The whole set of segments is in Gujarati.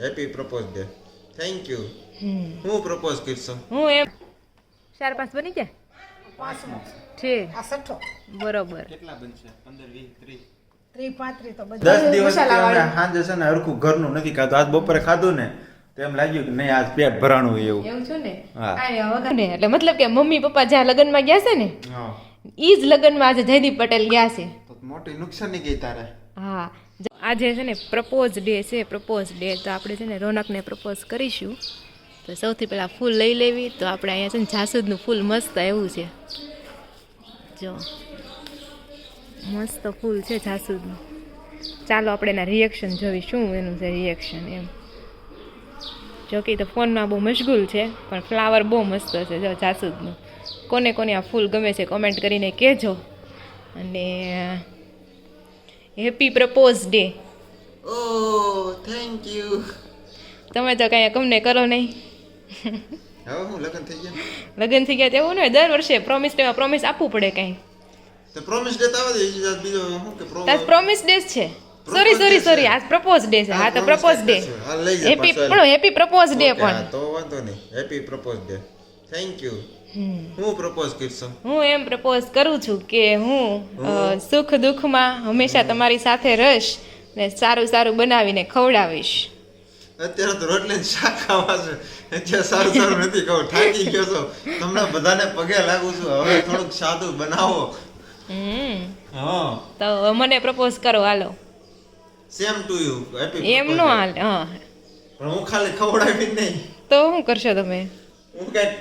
Happy propose day thank you હું પ્રપોઝ કરશો? હું એમ ચાર પાંચ બની ગયા? પાંચમો. છે આ છઠ્ઠો? બરોબર. કેટલા બનશે? પંદર વીસ ત્રીસ? ત્રી પાંત્રી તો બધું દસ દિવસ સાંજે છે ને હરખું ઘરનું નથી ખાધું આજ બપોરે ખાધું ને તો એમ લાગ્યું કે નહીં આજ પેટ ભરાણું હોય એવું. એવું છું ને? હા. ને. એટલે મતલબ કે મમ્મી પપ્પા જ્યાં લગ્નમાં ગયા છે ને ઈ જ લગ્નમાં આજે જયદીપ પટેલ ગયા છે. તો મોટી નુકસાન નહીં ગઈ તારે. હા આજે છે ને પ્રપોઝ ડે છે પ્રપોઝ ડે તો આપણે છે ને રોનકને પ્રપોઝ કરીશું. તો સૌથી પહેલાં ફૂલ લઈ લેવી, તો આપણે અહીંયા છે ને જાસૂદનું ફૂલ મસ્ત એવું છે. જો. મસ્ત ફૂલ છે જાસૂદનું. ચાલો આપણે એના રિએક્શન જોવી શું એનું છે રિએક્શન એમ. જો કે તો ફોનમાં બહુ મશગુલ છે, પણ ફ્લાવર બહુ મસ્ત છે, જો જાસૂદનું. કોને કોને આ ફૂલ ગમે છે કોમેન્ટ કરીને કહેજો. અને હેપી પ્રપોઝ ડે ઓ થેન્ક યુ તમે તો કાંઈ કમને કરો નહીં. હવે હું લગ્ન થઈ ગયા? લગ્ન થઈ ગયા તેવું ને દર વર્ષે પ્રોમિસ ડેમાં પ્રોમિસ આપવું પડે કાંઈ. તો પ્રોમિસ ડે તો આવે દે બીજો શું કે પ્રોમિસ પ્રોમિસ ડે છે. સોરી સોરી સોરી આ આજ પ્રપોઝ ડે છે. હા તો પ્રપોઝ ડે. હા, હેપી પણ હેપી પ્રપોઝ ડે પણ. તો વાંધો નહીં. Happy propose day thank you. હું પ્રપોઝ કરશો? હું એમ પ્રપોઝ કરું છું કે હું સુખ દુઃખમાં હંમેશા તમારી સાથે રહીશ ને સારું સારું બનાવીને ખવડાવીશ. અત્યારે તો રોટલી શાક ખાવા છે. અત્યારે સારું સારું નથી કહું થાકી ગયો છો. તમને બધાને પગે લાગુ છું. હવે થોડુંક સાદું બનાવો. હા. તો મને પ્રપોઝ કરો હાલો. સેમ ટુ યુ હેપી એમ નો હાલ હા. પણ હું ખાલી ખવડાવી નહીં. તો શું કરશો તમે? હું કંઈક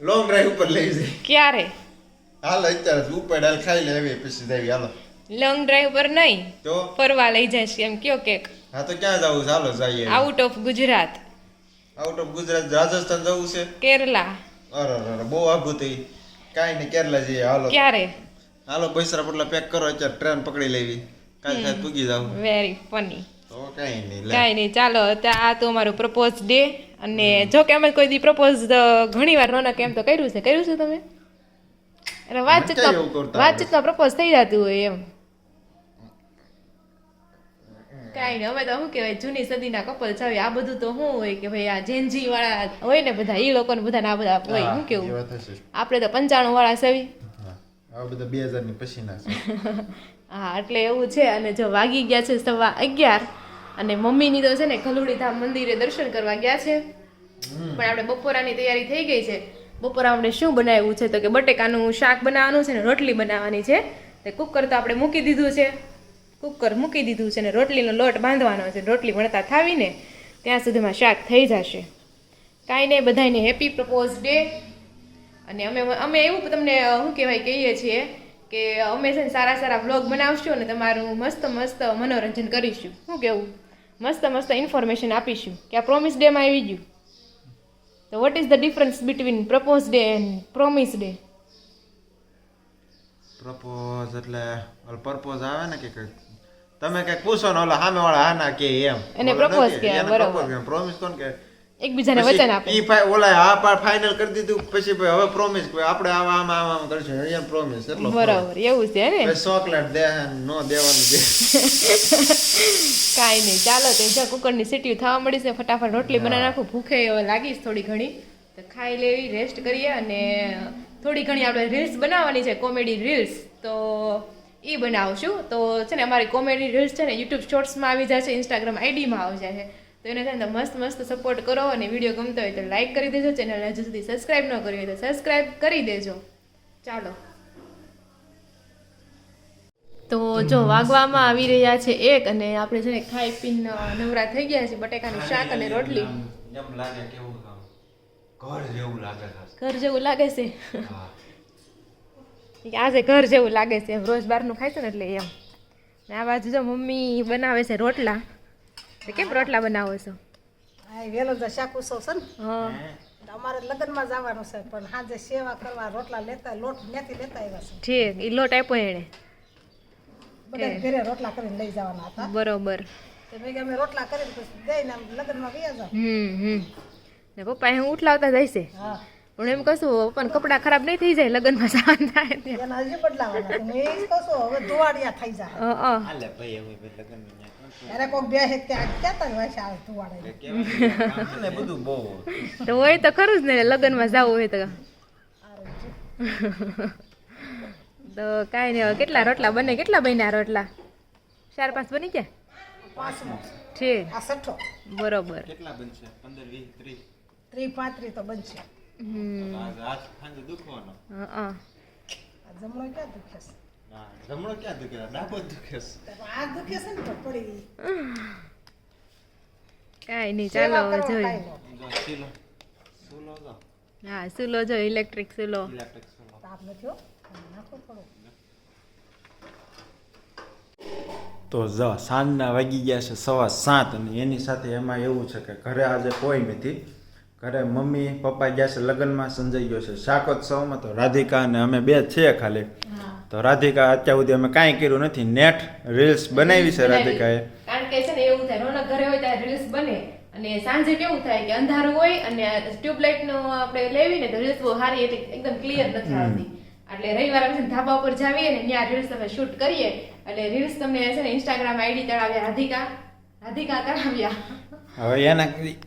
લોંગ ડ્રાઈવ ઉપર લઈ જઈ ક્યારે હાલ અત્યારે હાલ ખાઈ લેવી પછી દેવી હાલો લોંગ ડ્રાઈવ પર નહીં તો ફરવા લઈ જઈશ એમ કયો કેક હા તો ક્યાં જવું ચાલો જઈએ out of Gujarat out of Gujarat Rajasthan જવું છે કેરલા અરે અરે બહુ આઘું થઈ કાંઈ નહીં કેરલા જઈએ હાલો ક્યારે હાલો પૈસા પોટલા પેક કરો અત્યારે ટ્રેન પકડી લેવી કાલ થાય પૂગી જાવ વેરી ફની કાંઈ નહીં ચાલો આ તો અમારું પ્રપોઝ ડે અને જો કે અમે કોઈ દી પ્રપોઝ ઘણી વાર રોનક એમ તો કર્યું છે. કર્યું છે તમે? એટલે વાતચીતમાં વાતચીતમાં પ્રપોઝ થઈ જતું હોય એમ. કાંઈ નહીં અમે તો શું કહેવાય જૂની સદીના કપલ છે. આ બધું તો શું હોય કે ભાઈ આ જેનજી વાળા હોય ને બધા એ લોકોને બધાને આ બધા હોય શું કેવું? આપડે આપણે તો પંચાણું વાળા સવી આ બધા બે હજારની પછી ના હા એટલે એવું છે. અને જો વાગી ગયા છે સવા અગિયાર. અને મમ્મીની તો છે ને ખલુડી ધામ મંદિરે દર્શન કરવા ગયા છે. પણ આપણે બપોરાની તૈયારી થઈ ગઈ છે. બપોરા આપણે શું બનાવ્યું છે? તો કે બટેકાનું શાક બનાવવાનું છે ને રોટલી બનાવવાની છે. તે કુકર તો આપણે મૂકી દીધું છે. કુકર મૂકી દીધું છે ને રોટલીનો લોટ બાંધવાનો છે. રોટલી વણતા થાવીને ત્યાં સુધીમાં શાક થઈ જશે. કાંઈ નહીં બધાને હેપી પ્રપોઝ ડે અને અમે અમે એવું તમને શું કહેવાય કહીએ છીએ કે અમે છે ને સારા સારા બ્લોગ બનાવશું અને તમારું મસ્ત મસ્ત મનોરંજન કરીશું. શું કેવું મસ્ત મસ્ત ઇન્ફોર્મેશન આપીશું કે આ પ્રોમિસ ડેમાં આવી ગયું. તો what is the difference between propose day and promise day propose એટલે પરપોઝ આવે ને કે તમે કઈ પૂછો ને ઓલા સામે વાળા હા ના કે એમ એને પ્રપોઝ કે બરાબર પ્રોમિસ કોણ કે એકબીજાને વચન આપે. ઈ ફાઈ- ઓલા હા પા ફાઇનલ કરી દીધું પછી ભાઈ હવે પ્રોમિસ આપણે આવા આમ આમ આમ કરશું અહીંયા પ્રોમિસ એટલો બરાબર એવું છે ને? ચોકલેટ દે નો દેવાનું દે. કાંઈ નહીં ચાલો તો જો કુકરની સીટી થવા મળી છે ફટાફટ રોટલી બનાવી નાખું. ભૂખે લાગીશ થોડી ઘણી. તો ખાઈ લેવી રેસ્ટ કરીએ અને થોડી ઘણી આપણે રીલ્સ બનાવવાની છે કોમેડી રીલ્સ તો એ બનાવશું. તો છે ને અમારી કોમેડી રીલ્સ છે ને યુટ્યુબ શોર્ટ્સમાં આવી જાય છે ઇન્સ્ટાગ્રામ આઈડીમાં આવી જાય છે તો એને થાય મસ્ત મસ્ત સપોર્ટ કરો અને વીડિયો ગમતો હોય તો લાઈક કરી દેજો. ચેનલ હજુ સુધી સબસ્ક્રાઈબ ન કરી હોય તો સબસ્ક્રાઈબ કરી દેજો. ચાલો. તો જો વાગવામાં આવી રહ્યા છે એક અને આપણે છે ને ખાઈ પીને નવરા થઈ ગયા છે બટેકાનું શાક અને રોટલી. ઘર જેવું લાગે છે. આજે ઘર જેવું લાગે છે. એમ રોજ બહારનું ખાય છે ને એટલે એમ. ને આ બાજુ જો મમ્મી બનાવે છે રોટલા. તો કેમ રોટલા બનાવો છો? વેલો તો શાક ઉત્સવ છે ને. અમારે લગ્નમાં જવાનું છે પણ સાંજે સેવા કરવા રોટલા લેતા લોટ ત્યાંથી લેતા આવ્યા છે. ઠીક એ લોટ આપ્યો એણે? બધા ઘરે રોટલા કરીને લઈ જવાના હતા. બરોબર. તો મેં કીધું અમે રોટલા કરીને પછી જઈને લગ્નમાં વ્યા જાવ હમ હમ. ને પપ્પા એ ઉઠલાવતા જાય છે હા. પણ એમ કશું પણ કપડાં ખરાબ નહીં થઈ જાય લગ્નમાં સામાન થાય એના હજી બદલાવાના છે. એ જ હવે ધોવાડિયા થઈ જાય. હાલે ભાઈ હવે લગ્ન ત્યારે કોક બે ત્યાં ને બધું બહુ તો હોય તો ખરું જ ને લગ્નમાં જવું હોય તો. તો કાંઈ નહીં હવે કેટલા રોટલા બને? કેટલા બન્યા રોટલા? ચાર પાંચ બની ગયા? પાંચમો. છે આ છઠ્ઠો. બરોબર. કેટલા બનશે? પંદર વીસ ત્રીસ? ત્રી પાંત્રી તો બનશે. હમ. આજ આજ સાંજે દુખવાનો. હં, હં. આ જમણો ક્યાં દુખે છે? જમણો ક્યાં દુખે ડાબો દુખે છે. આ દુખે છે ને તો પડી કાંઈ નહીં ચાલો જોઈ. કાંઈ નો. જો ચીલો. સુલો જો. હા સુલો જો ઇલેક્ટ્રિક સુલો ઇલેક્ટ્રિક સુલો તાપ નથી નાખો થોડું. તો જ સાંજના વાગી ગયા છે સવા સાત અને એની સાથે એમાં એવું છે કે ઘરે આજે કોઈ નથી. ઘરે મમ્મી પપ્પા ગયા છે લગ્નમાં સંજય ગયો છે. શાકોત્સવમાં તો રાધિકા અને અમે બે છીએ ખાલી. તો રાધિકા અત્યાર સુધી અમે કાંઈ કર્યું નથી. નેટ રીલ્સ બનાવી છે રાધિકાએ. કારણ કે છે ને એવું થાય રોનક ઘરે હોય ત્યારે રીલ્સ બને. અને સાંજે કેવું થાય કે અંધારું હોય અને ટ્યુબલાઇટ નો આપણે લેવી ને તો રીલ્સ બહુ સારી એકદમ ક્લિયર નથી આવતી. એટલે રવિવારે પછી ધાબા ઉપર જાવીએ ને ત્યાં રીલ્સ તમે શૂટ કરીએ. એટલે રીલ્સ તમને છે ને ઇન્સ્ટાગ્રામ આઈડી તળાવ્યા રાધિકા. રાધિકા તળાવ્યા. હવે એના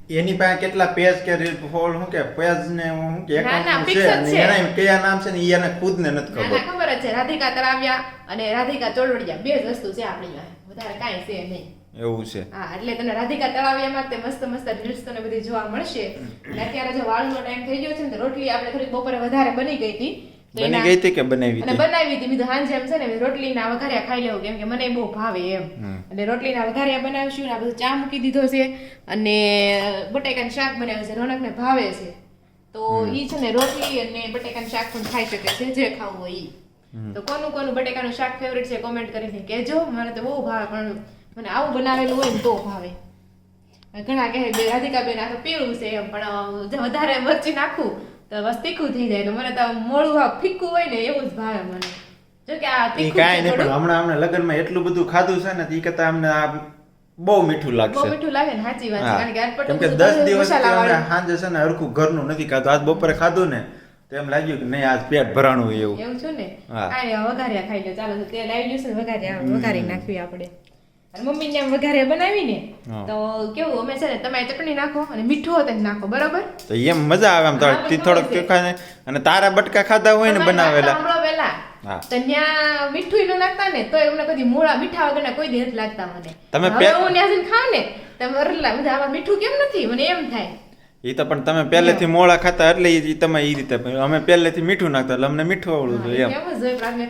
એની પાસે કેટલા પેજ કે રીલ ફોલ હું કે પેજ ને હું કે ના, ના, છે અને એના કયા નામ છે ને એને ખુદને નથી ખબર. ખબર જ છે. રાધિકા તળાવ્યા અને રાધિકા ચોળવડિયા બે જ વસ્તુ છે આપણી પાસે. વધારે કાંઈ છે નહીં. એવું છે. હા એટલે તને રાધિકા તળાવિયામાં તે મસ્ત મસ્ત રીલ્સ તને બધી જોવા મળશે. અને અત્યારે જો વાળનો ટાઈમ થઈ ગયો છે ને રોટલી આપણે થોડી બપોરે વધારે બની ગઈ હતી. બની ગઈ હતી કે બનાવી હતી? બનાવી હતી. મેં હાંજે એમ છે ને રોટલીના વઘાર્યા ખાઈ લેવું કેમ કે મને બહુ ભાવે એમ. એટલે રોટલીના વઘારિયા બનાવીશું ને આ બધું ચા મૂકી દીધો છે. અને બટેકાનું શાક બનાવ્યું છે. રોનકને ભાવે છે. તો ઈ છે ને રોટલી અને બટેકાનું શાક પણ ખાઈ શકે છે જે ખાવું હોય ઈ. તો કોનું કોનું બટેકાનું શાક ફેવરેટ છે કોમેન્ટ કરીને કહેજો. મને તો બહુ ભાવે પણ મને આવું બનાવેલું હોય ને તો ભાવે. ઘણા કહે બે રાધિકા બેન આ તો પીળું છે એમ. પણ વધારે મરચી નાખું તો બસ તીખું થઈ જાય. તો મને તો મોળું આ ફીક્કું હોય ને એવું જ ભાવે મને. જો કે આ તીખું કાંઈ નહીં પણ હમણાં હમણાં લગ્નમાં એટલું બધું ખાધું છે ને તો કરતા અમને આ બહુ મીઠું બહુ લાગશે મીઠું લાગે ને સાચી વાત છે. કારણ કે આટલું કેમ કે બધું દસ દિવસ મસાલાવાળું. સાંજે છે ને હરખું ઘરનું નથી ખાધું. આજ બપોરે ખાધું ને તો એમ લાગ્યું કે નહીં આજ પેટ ભરાણું એવું. એવું છું ને. કાંઈ વઘાર્યા ખાઈ લો. ચાલો તો તેલ આવી ને વઘાર્યા વઘારી નાખવી આપણે. મમ્મી ને વઘારે બનાવી ને તો કેવું અમે છે ને તમારે ચટણી નાખો અને મીઠું હોત નાખો બરાબર? તો એમ મજા આવે આમ હા, થોડોક ચોખા ને અને તારા બટકા ખાધા હોય ને બનાવેલા. પેલા તો ન્યા મીઠું ન નાખતા ને તો એમને કદી મૂળા મીઠા વગરના કોઈ દી લાગતા મને. તમે હું ન્યા જઈને ખાઉં ને તમે અરલા બધા આમાં મીઠું કેમ નથી? મને એમ થાય. એ તો પણ તમે પહેલેથી મોળા ખાતા એટલે એ તમે એ રીતે અમે પહેલેથી મીઠું નાખતા એટલે અમને મીઠું આવડું જોઈએ એમ.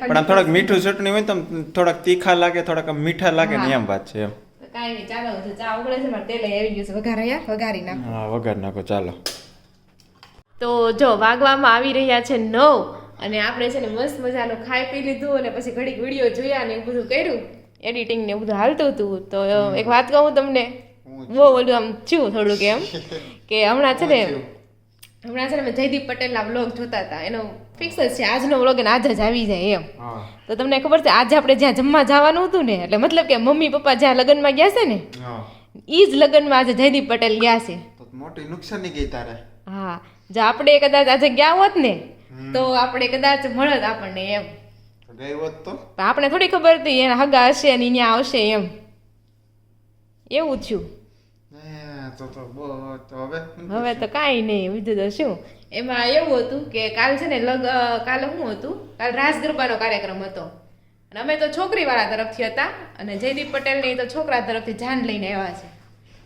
પણ આમ થોડાક મીઠું ચટણી હોય તો થોડાક તીખા લાગે થોડાક મીઠા લાગે ને એમ વાત છે એમ. વઘાર નાખો. ચાલો. તો જો વાગવામાં આવી રહ્યા છે નવ અને આપણે છે ને મસ્ત મજાનું ખાઈ પી લીધું અને પછી ઘડીક વીડિયો જોયા ને એવું બધું કર્યું. એડિટિંગ ને એવું બધું હાલતું હતું. તો એક વાત કહું તમને? બહુ ઓલું આમ થયું થોડુંક એમ કે હમણાં છે ને હમણાં છે ને મેં જયદીપ પટેલના વ્લોગ જોતા હતા. એનો ફિક્સ જ છે આજનો વ્લોગ અને આજે જ આવી જાય એમ. તો તમને ખબર છે આજે આપણે જ્યાં જમવા જવાનું હતું ને એટલે મતલબ કે મમ્મી પપ્પા જ્યાં લગ્નમાં ગયા છે ને ઈ જ લગ્નમાં આજે જયદીપ પટેલ ગયા છે. મોટી નુકસાની ગઈ તારે? હા. જો આપણે કદાચ આજે ગયા હોત ને તો આપણે કદાચ મળત આપણને એમ. તો ગઈ હોત તો? આપણે થોડી ખબર હતી એના હગા હશે અને અહીંયા આવશે એમ. એવું થયું. તો તો હવે હવે તો કાંઈ નહીં બીજું તો શું? એમાં એવું હતું કે કાલ છે ને લગ કાલ શું હતું? કાલ રાસ ગરબાનો કાર્યક્રમ હતો. અને અમે તો છોકરીવાળા તરફથી હતા અને જયદીપ પટેલ ને તો છોકરા તરફથી જાન લઈને આવ્યા છે.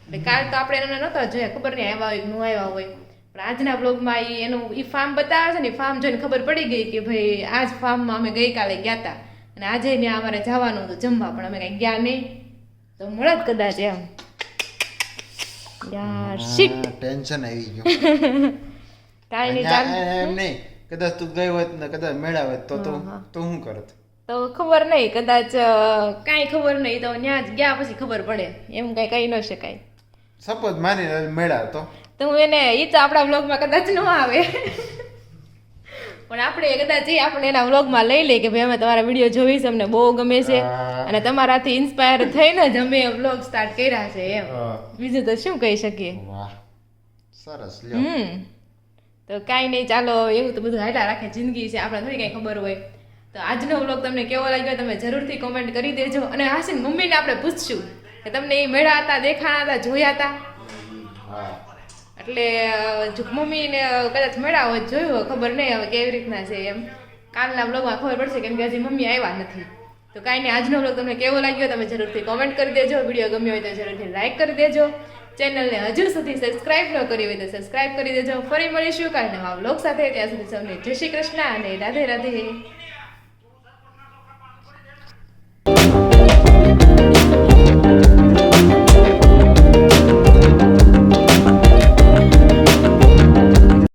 એટલે કાલ તો આપણે એને નહોતા જોયા ખબર નહીં આવ્યા હોય ન આવ્યા હોય. પણ આજના બ્લોગમાં એ એનું એ ફાર્મ બતાવે છે ને ફાર્મ જોઈને ખબર પડી ગઈ કે ભાઈ આ જ ફાર્મમાં અમે ગઈકાલે ગયા હતા અને આજે ત્યાં અમારે જવાનું હતું જમવા પણ અમે કઈ ગયા નહીં. તો મળત કદાચ એમ. યાર શિટ ટેન્શન આવી ગયું. કાંઈ નહીં ચાલ. એમ નહીં કદાચ તું ગઈ હોત ને કદાચ મેળા હોત તો તો હા, હા. તું કરત? તો ખબર નહીં કદાચ કાઈ કાંઈ ખબર નહીં તો ત્યાં જ ગયા પછી ખબર પડે. એમ કાંઈ કહી ન શકાય. સપોઝ માની મેળા તો તો હું એને ઈચ્છા તો આપણા બ્લોગમાં કદાચ ન આવે. પણ આપણે કદાચ એ આપણે એના વ્લોગમાં લઈ લઈએ કે ભાઈ અમે તમારા વીડિયો જોઈશ અમને બહુ ગમે છે. અને તમારાથી ઇન્સ્પાયર થઈને જ અમે વ્લોગ સ્ટાર્ટ કર્યા છે એમ. બીજું તો શું કહી શકીએ? સરસ હમ. તો કાંઈ નહીં ચાલો એવું તો બધું હાટા રાખે જિંદગી છે આપણે થોડી કાંઈ ખબર હોય. તો આજનો વ્લોગ તમને કેવો લાગ્યો તમે જરૂરથી કોમેન્ટ કરી દેજો. અને હાસીન મમ્મીને આપણે પૂછશું કે તમને એ મેળા હતા દેખાણા હતા જોયા હતા? હા. એટલે અ, જો મમ્મીને કદાચ મળ્યા હોય જોયું ખબર નહીં હવે કેવી રીતના છે એમ. કાલના બ્લોગમાં ખબર પડશે કેમ કે હજી મમ્મી આવ્યા નથી. તો કાંઈ નહીં આજનો બ્લોગ તમને કેવો લાગ્યો તમે જરૂરથી કોમેન્ટ કરી દેજો. વીડિયો ગમ્યો હોય તો જરૂરથી લાઇક કરી દેજો. ચેનલને હજુ સુધી સબસ્ક્રાઇબ ન કરી હોય તો સબસ્ક્રાઇબ કરી દેજો. ફરી મળીશું કાલે નવા બ્લોગ સાથે. ત્યાં સુધી સૌને જય શ્રી કૃષ્ણ અને રાધે રાધે.